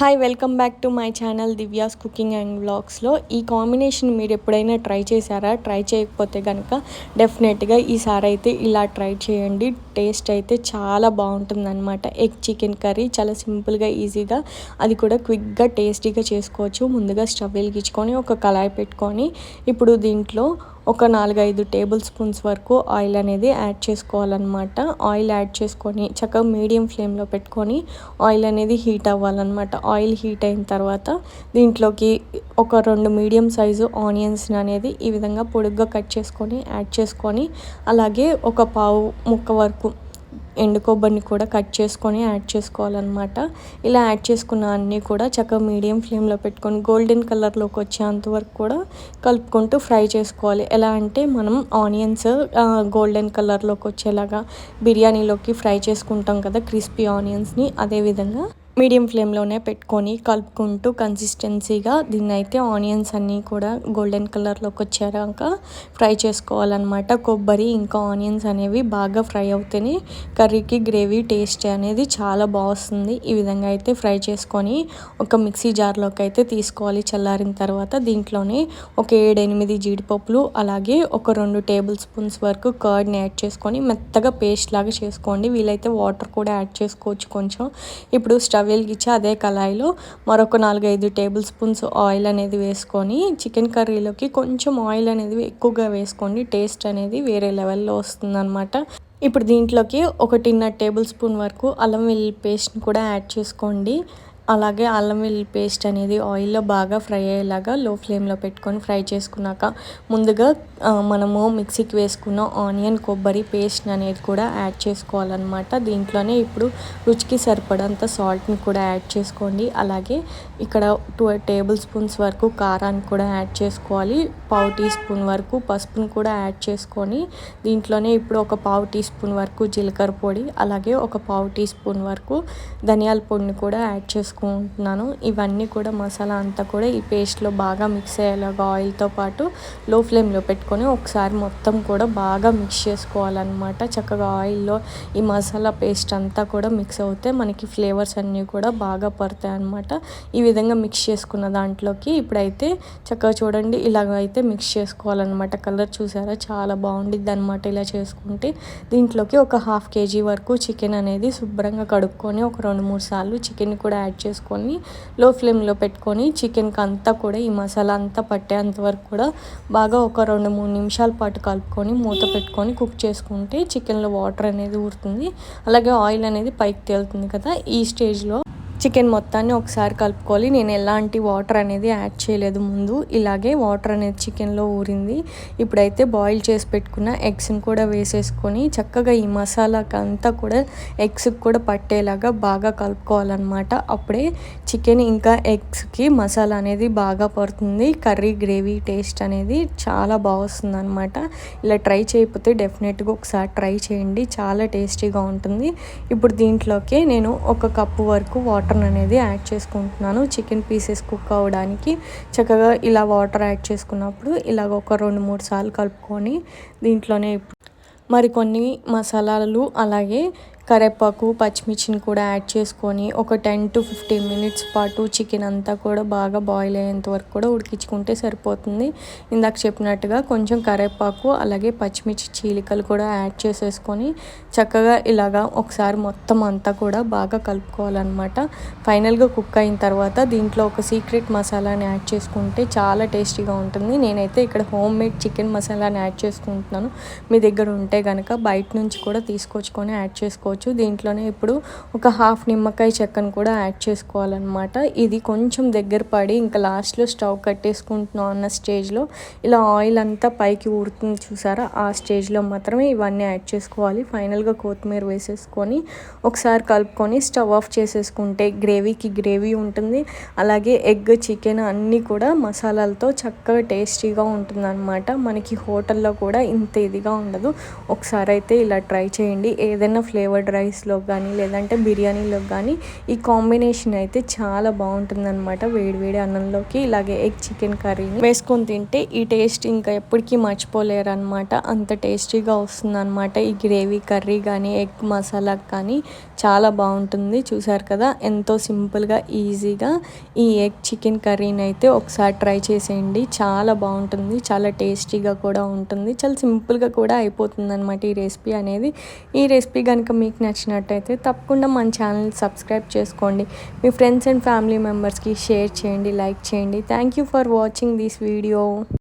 Hi welcome back to my channel Divya's cooking and వ్లాగ్స్లో ఈ combination మీరు ఎప్పుడైనా try చేశారా? ట్రై చేయకపోతే కనుక డెఫినెట్గా ఈసారి అయితే ఇలా ట్రై చేయండి. టేస్ట్ అయితే చాలా బాగుంటుందన్నమాట. ఎగ్ చికెన్ కర్రీ చాలా సింపుల్గా ఈజీగా అది కూడా క్విక్గా టేస్టీగా చేసుకోవచ్చు. ముందుగా స్టవ్ వెలిగించుకొని ఒక కళాయి పెట్టుకొని ఇప్పుడు దీంట్లో ఒక నాలుగైదు టేబుల్ స్పూన్స్ వరకు ఆయిల్ అనేది యాడ్ చేసుకోవాలన్నమాట. ఆయిల్ యాడ్ చేసుకొని చక్కగా మీడియం ఫ్లేమ్లో పెట్టుకొని ఆయిల్ అనేది హీట్ అవ్వాలన్నమాట. ఆయిల్ హీట్ అయిన తర్వాత దీంట్లోకి ఒక రెండు మీడియం సైజు ఆనియన్స్ అనేది ఈ విధంగా పొడుగ్గా కట్ చేసుకొని యాడ్ చేసుకొని అలాగే ఒక పావు ముక్క వరకు ఎండు కొబ్బరిని కూడా కట్ చేసుకొని యాడ్ చేసుకోవాలన్నమాట. ఇలా యాడ్ చేసుకున్న అన్నీ కూడా చక్కగా మీడియం ఫ్లేమ్లో పెట్టుకొని గోల్డెన్ కలర్లోకి వచ్చేంత వరకు కూడా కలుపుకుంటూ ఫ్రై చేసుకోవాలి. ఎలా అంటే మనం ఆనియన్స్ గోల్డెన్ కలర్లోకి వచ్చేలాగా బిర్యానీలోకి ఫ్రై చేసుకుంటాం కదా క్రిస్పీ ఆనియన్స్ని అదేవిధంగా మీడియం ఫ్లేమ్లోనే పెట్టుకొని కలుపుకుంటూ కన్సిస్టెన్సీగా దీన్ని అయితే ఆనియన్స్ అన్నీ కూడా గోల్డెన్ కలర్లోకి వచ్చాక ఫ్రై చేసుకోవాలన్నమాట. కొబ్బరి ఇంకా ఆనియన్స్ అనేవి బాగా ఫ్రై అవుతేనే కర్రీకి గ్రేవీ టేస్ట్ అనేది చాలా బాగుంది ఈ విధంగా అయితే ఫ్రై చేసుకొని ఒక మిక్సీ జార్లోకి అయితే తీసుకోవాలి చల్లారిన తర్వాత. దీంట్లోనే ఒక ఏడెనిమిది జీడిపప్పులు అలాగే ఒక రెండు టేబుల్ స్పూన్స్ వరకు కర్డ్ని యాడ్ చేసుకొని మెత్తగా పేస్ట్ లాగా చేసుకోండి. వీలైతే వాటర్ కూడా యాడ్ చేసుకోవచ్చు కొంచెం. ఇప్పుడు స్టవ్ వెలిగించి అదే కళాయిలో మరొక నాలుగైదు టేబుల్ స్పూన్స్ ఆయిల్ అనేది వేసుకొని చికెన్ కర్రీలోకి కొంచెం ఆయిల్ అనేది ఎక్కువగా వేసుకోండి. టేస్ట్ అనేది వేరే లెవెల్లో వస్తుందన్నమాట. ఇప్పుడు దీంట్లోకి ఒకటిన్నర టేబుల్ స్పూన్ వరకు అల్లం వెల్లుల్లి పేస్ట్ని కూడా యాడ్ చేసుకోండి. అలాగే అల్లం వెల్లుల్లి పేస్ట్ అనేది ఆయిల్లో బాగా ఫ్రై అయ్యేలాగా లో ఫ్లేమ్లో పెట్టుకొని ఫ్రై చేసుకున్నాక ముందుగా మనము మిక్సీకి వేసుకున్న ఆనియన్ కొబ్బరి పేస్ట్ అనేది కూడా యాడ్ చేసుకోవాలన్నమాట. దీంట్లోనే ఇప్పుడు రుచికి సరిపడంత సాల్ట్ని కూడా యాడ్ చేసుకోండి. అలాగే ఇక్కడ టూ టేబుల్ స్పూన్స్ వరకు కారాన్ని కూడా యాడ్ చేసుకోవాలి. పావు టీ స్పూన్ వరకు పసుపును కూడా యాడ్ చేసుకొని దీంట్లోనే ఇప్పుడు ఒక పావు టీ స్పూన్ వరకు జీలకర్ర పొడి అలాగే ఒక పావు టీ స్పూన్ వరకు ధనియాల పొడిని కూడా యాడ్ చేసుకోవాలి వేసుకుంటున్నాను. ఇవన్నీ కూడా మసాలా అంతా కూడా ఈ పేస్ట్లో బాగా మిక్స్ అయ్యేలాగా ఆయిల్తో పాటు లో ఫ్లేమ్లో పెట్టుకొని ఒకసారి మొత్తం కూడా బాగా మిక్స్ చేసుకోవాలన్నమాట. చక్కగా ఆయిల్లో ఈ మసాలా పేస్ట్ అంతా కూడా మిక్స్ అవుతే మనకి ఫ్లేవర్స్ అన్నీ కూడా బాగా పడతాయి అనమాట ఈ విధంగా మిక్స్ చేసుకున్న దాంట్లోకి ఇప్పుడైతే చక్కగా చూడండి ఇలాగ అయితే మిక్స్ చేసుకోవాలన్నమాట. కలర్ చూసారా? చాలా బాగుండిద్ది అనమాట ఇలా చేసుకుంటే. దీంట్లోకి ఒక హాఫ్ కేజీ వరకు చికెన్ అనేది శుభ్రంగా కడుక్కొని ఒక రెండు మూడు సార్లు చికెన్ కూడా యాడ్ చేసుకొని లో ఫ్లేమ్లో పెట్టుకొని చికెన్కి అంతా కూడా ఈ మసాలా అంతా పట్టేంత వరకు కూడా బాగా ఒక రెండు మూడు నిమిషాల పాటు కలుపుకొని మూత పెట్టుకొని కుక్ చేసుకుంటే చికెన్లో వాటర్ అనేది ఊరుతుంది. అలాగే ఆయిల్ అనేది పైకి తేలుతుంది కదా ఈ స్టేజ్లో. చికెన్ మొత్తాన్ని ఒకసారి కలుపుకోవాలి. నేను ఎలాంటి వాటర్ అనేది యాడ్ చేయలేదు ముందు. ఇలాగే వాటర్ అనేది చికెన్లో ఊరింది. ఇప్పుడైతే బాయిల్ చేసి పెట్టుకున్న ఎగ్స్ని కూడా వేసేసుకొని చక్కగా ఈ మసాలాకి అంతా కూడా ఎగ్స్కి కూడా పట్టేలాగా బాగా కలుపుకోవాలన్నమాట. అప్పుడే చికెన్ ఇంకా ఎగ్స్కి మసాలా అనేది బాగా పడుతుంది. కర్రీ గ్రేవీ టేస్ట్ అనేది చాలా బాగుస్తుంది అనమాట ఇలా ట్రై చేయకపోతే డెఫినెట్గా ఒకసారి ట్రై చేయండి. చాలా టేస్టీగా ఉంటుంది. ఇప్పుడు దీంట్లోకి నేను ఒక కప్పు వరకు వాటర్ వాటర్ అనేది యాడ్ చేసుకుంటున్నాను. చికెన్ పీసెస్ కుక్ అవ్వడానికి చక్కగా ఇలా వాటర్ యాడ్ చేసుకున్నప్పుడు ఇలాగ ఒక రెండు మూడు సార్లు కలుపుకొని దీంట్లోనే మరికొన్ని మసాలాలు అలాగే కరేపాకు పచ్చిమిర్చిని కూడా యాడ్ చేసుకొని ఒక టెన్ టు ఫిఫ్టీన్ మినిట్స్ పాటు చికెన్ అంతా కూడా బాగా బాయిల్ అయ్యేంత వరకు కూడా ఉడికించుకుంటే సరిపోతుంది. ఇందాక చెప్పినట్టుగా కొంచెం కరేపాకు అలాగే పచ్చిమిర్చి చీలికలు కూడా యాడ్ చేసేసుకొని చక్కగా ఇలాగా ఒకసారి మొత్తం అంతా కూడా బాగా కలుపుకోవాలన్నమాట. ఫైనల్గా కుక్ అయిన తర్వాత దీంట్లో ఒక సీక్రెట్ మసాలాని యాడ్ చేసుకుంటే చాలా టేస్టీగా ఉంటుంది. నేనైతే ఇక్కడ హోమ్ మేడ్ చికెన్ మసాలాని యాడ్ చేసుకుంటున్నాను. మీ దగ్గర ఉంటే కనుక బయట నుంచి కూడా తీసుకొచ్చుకొని యాడ్ చేసుకోవచ్చు. చేసుకోవచ్చు దీంట్లోనే ఇప్పుడు ఒక హాఫ్ నిమ్మకాయ చెక్కను కూడా యాడ్ చేసుకోవాలన్నమాట. ఇది కొంచెం దగ్గర పడి ఇంకా లాస్ట్లో స్టవ్ కట్టేసుకుంటున్నాం అన్న స్టేజ్లో. ఇలా ఆయిల్ అంతా పైకి ఊరుతుంది చూసారా? ఆ స్టేజ్లో మాత్రమే ఇవన్నీ యాడ్ చేసుకోవాలి. ఫైనల్గా కొత్తిమీర వేసేసుకొని ఒకసారి కలుపుకొని స్టవ్ ఆఫ్ చేసేసుకుంటే గ్రేవీకి గ్రేవీ ఉంటుంది. అలాగే ఎగ్ చికెన్ అన్నీ కూడా మసాలాలతో చక్కగా టేస్టీగా ఉంటుందన్నమాట. మనకి హోటల్లో కూడా ఇంత ఇదిగా ఉండదు. ఒకసారి అయితే ఇలా ట్రై చేయండి. ఏదైనా ఫ్లేవర్డ్ కర్డ్ రైస్లో కానీ లేదంటే బిర్యానీలో కానీ ఈ కాంబినేషన్ అయితే చాలా బాగుంటుందన్నమాట. వేడివేడి అన్నంలోకి ఇలాగే ఎగ్ చికెన్ కర్రీని వేసుకొని తింటే ఈ టేస్ట్ ఇంకా ఎప్పటికీ మర్చిపోలేరు అనమాట అంత టేస్టీగా వస్తుందన్నమాట. ఈ గ్రేవీ కర్రీ కానీ ఎగ్ మసాలా కానీ చాలా బాగుంటుంది. చూసారు కదా ఎంతో సింపుల్గా ఈజీగా ఈ ఎగ్ చికెన్ కర్రీని అయితే ఒకసారి ట్రై చేసేయండి. చాలా బాగుంటుంది చాలా టేస్టీగా కూడా ఉంటుంది. చాలా సింపుల్గా కూడా అయిపోతుంది అనమాట ఈ రెసిపీ అనేది. ఈ రెసిపీ కనుక మీకు మీకు నచ్చినట్టయితే తప్పకుండా మన ఛానల్ సబ్స్క్రైబ్ చేసుకోండి. మీ ఫ్రెండ్స్ అండ్ ఫ్యామిలీ మెంబర్స్కి షేర్ చేయండి లైక్ చేయండి. Thank you for watching this video